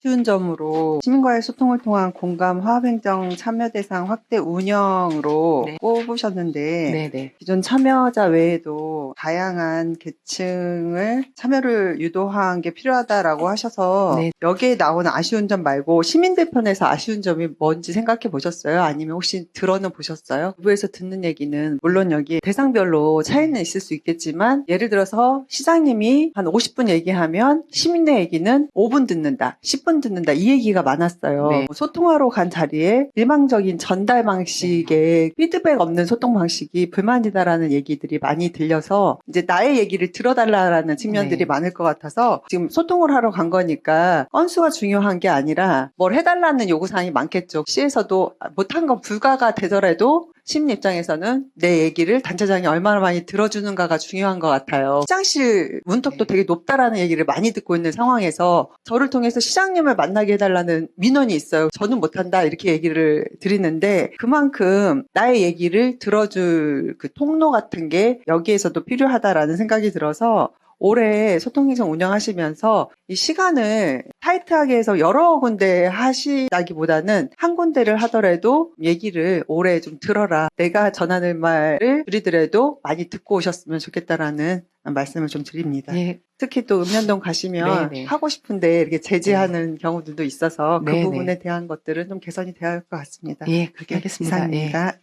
쉬운 점으로 시민과의 소통을 통한 공감 화합행정 참여 대상 확대 운영으로 네. 꼽으셨는데 네네. 기존 참여자 외에도 다양한 계층을 참여를 유도한 게 필요하다라고 하셔서 네. 여기에 나오는 아쉬운 점 말고 시민들 편에서 아쉬운 점이 뭔지 생각해 보셨어요? 아니면 혹시 들어는 보셨어요? 부에서 듣는 얘기는 물론 여기 대상별로 차이는 있을 수 있겠지만 예를 들어서 시장님이 한 50분 얘기하면 시민의 얘기는 5분 듣는다, 10분 듣는다 이 얘기가 많았어요. 네. 소통하러 간 자리에 일방적인 전달 방식의 피드백 없는 소통 방식이 불만이다라는 얘기들이 많이 들려서 이제 나의 얘기를 들어달라라는 측면들이 네. 많을 것 같아서 지금 소통을 하러 간 거니까 건수가 중요한 게 아니라 뭘 해달라는 요구사항이 많겠죠. 시에서도 못한 건 불가가 되더라도 시민 입장에서는 내 얘기를 단체장이 얼마나 많이 들어주는가가 중요한 것 같아요. 시장실 문턱도 되게 높다라는 얘기를 많이 듣고 있는 상황에서 저를 통해서 시장님을 만나게 해달라는 민원이 있어요. 저는 못한다 이렇게 얘기를 드리는데 그만큼 나의 얘기를 들어줄 그 통로 같은 게 여기에서도 필요하다라는 생각이 들어서 올해 소통행정 운영하시면서 이 시간을 타이트하게 해서 여러 군데 하시다기보다는 한 군데를 하더라도 얘기를 올해 좀 들어라. 내가 전하는 말을 줄이더라도 많이 듣고 오셨으면 좋겠다라는 말씀을 좀 드립니다. 예. 특히 또 읍면동 가시면 네네. 하고 싶은데 이렇게 제지하는 경우들도 있어서 그 네네. 부분에 대한 것들은 좀 개선이 되어야 할 것 같습니다. 예, 그렇게 네, 하겠습니다. 예. 이상입니다.